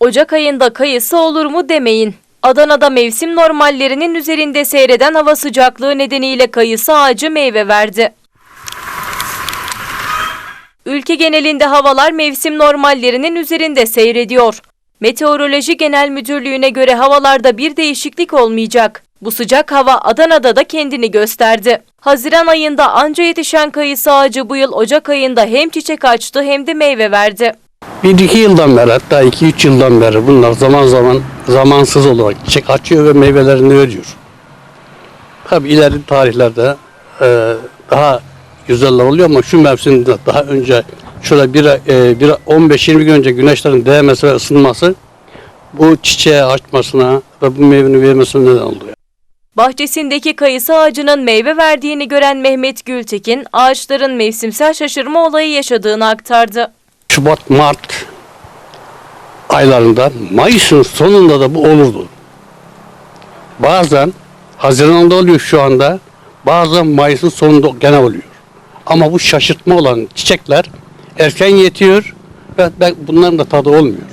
Ocak ayında kayısı olur mu demeyin. Adana'da mevsim normallerinin üzerinde seyreden hava sıcaklığı nedeniyle kayısı ağacı meyve verdi. Ülke genelinde havalar mevsim normallerinin üzerinde seyrediyor. Meteoroloji Genel Müdürlüğü'ne göre havalarda bir değişiklik olmayacak. Bu sıcak hava Adana'da da kendini gösterdi. Haziran ayında anca yetişen kayısı ağacı bu yıl Ocak ayında hem çiçek açtı hem de meyve verdi. Bir iki yıldan beri hatta iki üç yıldan beri bunlar zaman zaman zamansız olarak çiçek açıyor ve meyvelerini veriyor. Tabi ileri tarihlerde e, daha güzeller oluyor ama şu mevsimde daha önce şöyle bir, e, bir 15-20 gün önce güneşlerin değmesi ve ısınması bu çiçeği açmasına ve bu meyvenin vermesine neden oluyor. Bahçesindeki kayısı ağacının meyve verdiğini gören Mehmet Gültekin, ağaçların mevsimsel şaşırma olayı yaşadığını aktardı. Şubat, Mart aylarında Mayıs'ın sonunda da bu olurdu. Bazen Haziran'da oluyor şu anda. Bazen Mayıs'ın sonunda gene oluyor. Ama bu şaşırtma olan çiçekler erken yetiyor ve bunların da tadı olmuyor.